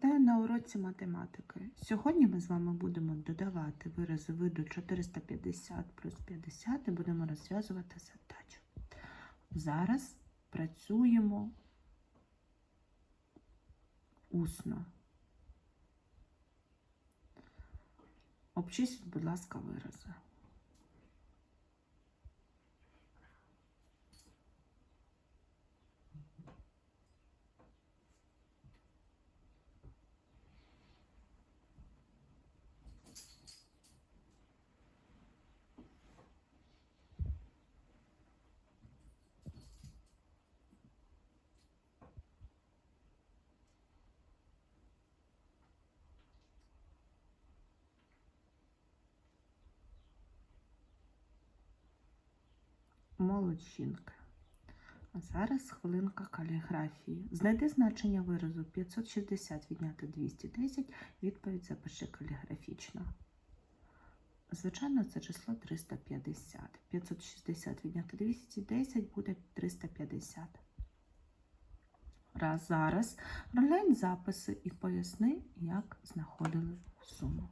Вітаю на уроці математики. Сьогодні ми з вами будемо додавати вирази виду 450 плюс 50 і будемо розв'язувати задачу. Зараз працюємо усно. Обчисліть, будь ласка, вирази. Молодчинка. А зараз хвилинка каліграфії. Знайди значення виразу 560 відняти 210. Відповідь запиши каліграфічно. Звичайно, це число 350. 560 відняти 210 буде 350. Раз зараз розглянь записи і поясни, як знаходили суму.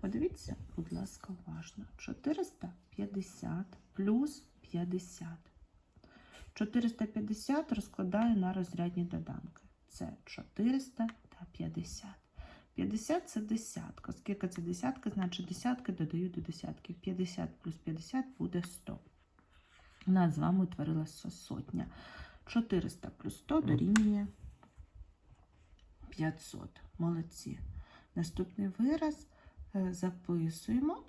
Подивіться, будь ласка, уважно. 450 плюс 50. 450 розкладаю на розрядні доданки. Це 400 та 50. 50 це десятка. Оскільки це десятка, значить десятки додаю до десятків. 50 плюс 50 буде 100. У нас з вами утворилася сотня. 400 плюс 100 дорівнює 500. Молодці. Наступний вираз е, записуємо,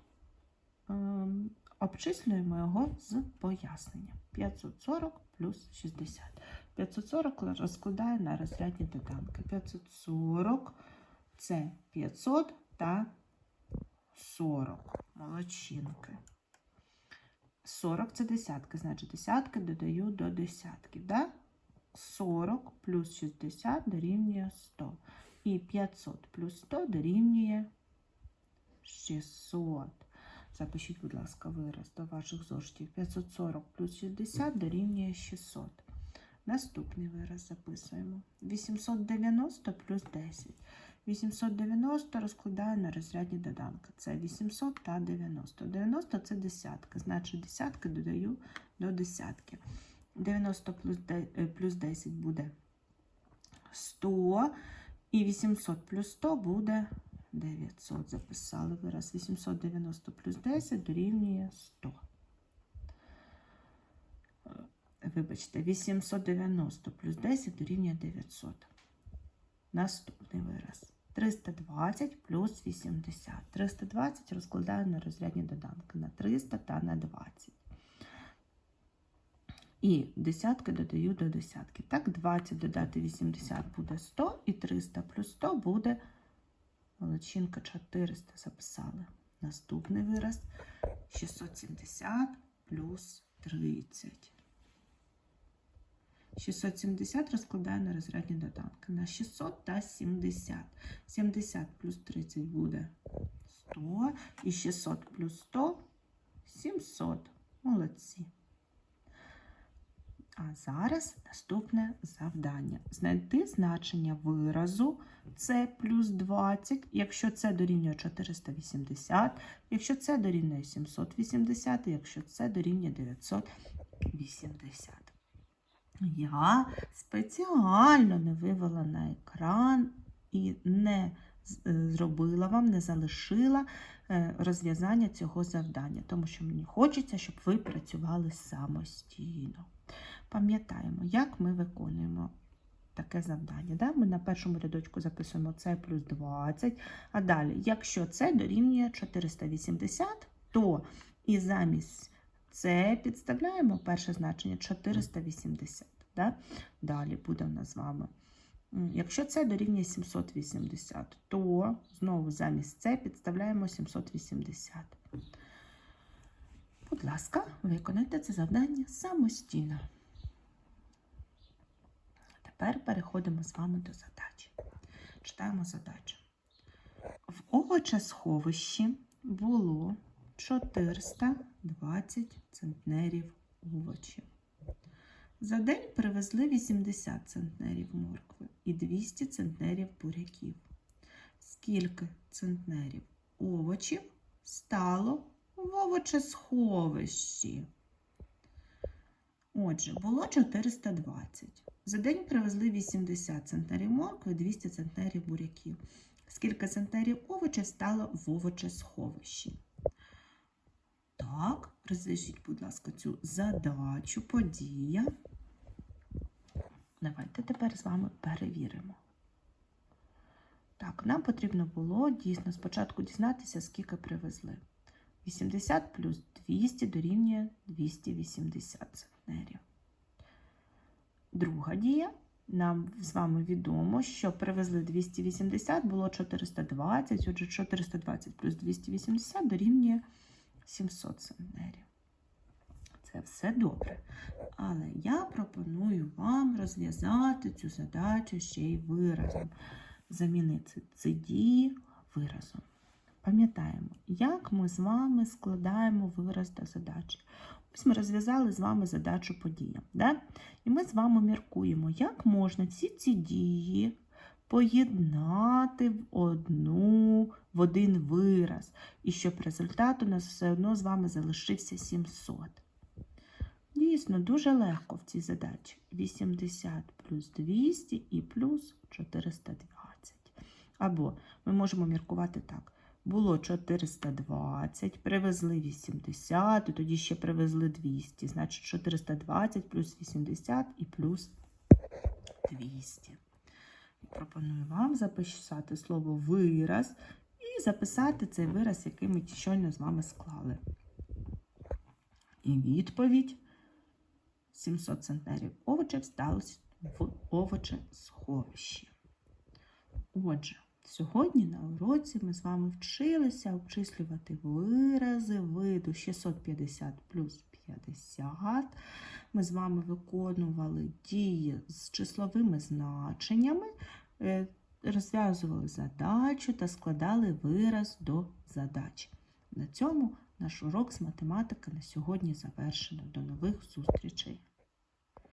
ем, обчислюємо його з поясненням. 540 плюс 60. 540 розкладаю на розрядні доданки. 540 це 500 та 40. Молодчинки. 40 це десятки, значить десятки додаю до десятків. Да? 40 плюс 60 дорівнює 100. І 500 плюс 100 дорівнює 600. Запишіть, будь ласка, вираз до ваших зошитів. 540 плюс 60 дорівнює 600. Наступний вираз записуємо. 890 плюс 10. 890 розкладаю на розрядні доданки. Це 800 та 90. 90 це десятки, значить десятки додаю до десятки. 90 плюс е, плюс 10 буде 100. І 800 плюс 100 буде 900. Записали вираз. 890 плюс 10 дорівнює 100. Е, Вибачте, 890 плюс 10 дорівнює 900. Наступний вираз. 320 плюс 80. 320 розкладаю на розрядні доданки на 300 та на 20. І десятки додаю до десятки. Так, 20 додати 80 буде 100, і 300 плюс 100 буде молодчинка 400 записали. Наступний вираз 670 плюс 30. 670 розкладаю на розрядні доданки. На 600 та 70. 70 плюс 30 буде 100. І 600 плюс 100 700. Молодці. А зараз наступне завдання. Знайти значення виразу це плюс 20, якщо це дорівнює 480, якщо це дорівнює 780, якщо це дорівнює 980. Я спеціально не вивела на екран і не е, зробила вам, не залишила е, розв'язання цього завдання, тому що мені хочеться, щоб ви працювали самостійно. Пам'ятаємо, як ми виконуємо таке завдання. Да? Ми на першому рядочку записуємо це плюс 20, а далі, якщо це дорівнює 480, то і замість це підставляємо перше значення 480. Да? Далі буде в нас з вами. Якщо це дорівнює 780, то знову замість це підставляємо 780. Будь ласка, виконайте це завдання самостійно. Тепер переходимо з вами до задачі. Читаємо задачу. В овочесховищі було 420 центнерів овочів. За день привезли 80 центнерів моркви і 200 центнерів буряків. Скільки центнерів овочів стало в овочесховищі? Отже, було 420. За день привезли 80 центнерів моркви і 200 центнерів буряків. Скільки центнерів овочів стало в овочесховищі? Так, розв'яжіть, будь ласка, цю задачу, подія. Давайте тепер з вами перевіримо. Так, нам потрібно було дійсно спочатку дізнатися, скільки привезли. 80 плюс 200 дорівнює 280 центнерів. Друга дія. Нам з вами відомо, що привезли 280, було 420, отже 420 плюс 280 дорівнює 700 центнерів. Це все добре. Але я пропоную вам розв'язати цю задачу ще й виразом. Замінити ці дії виразом. Пам'ятаємо, як ми з вами складаємо вираз до задачі. Ось ми розв'язали з вами задачу подія. Да? І ми з вами міркуємо, як можна всі ці дії поєднати в одну, в один вираз. І щоб результат у нас все одно з вами залишився 700. Дійсно, дуже легко в цій задачі. 80 плюс 200 і плюс 420. Або ми можемо міркувати так. Було 420, привезли 80, і тоді ще привезли 200. Значить 420 плюс 80 і плюс 200. Пропоную вам записати слово вираз і записати цей вираз, який ми щойно з вами склали. І відповідь 700 центнерів овочів сталося в овочесховищі. Отже, сьогодні на уроці ми з вами вчилися обчислювати вирази виду 650 плюс 50. Ми з вами виконували дії з числовими значеннями, е, розв'язували задачу та складали вираз до задачі. На цьому наш урок з математики на сьогодні завершено. До нових зустрічей!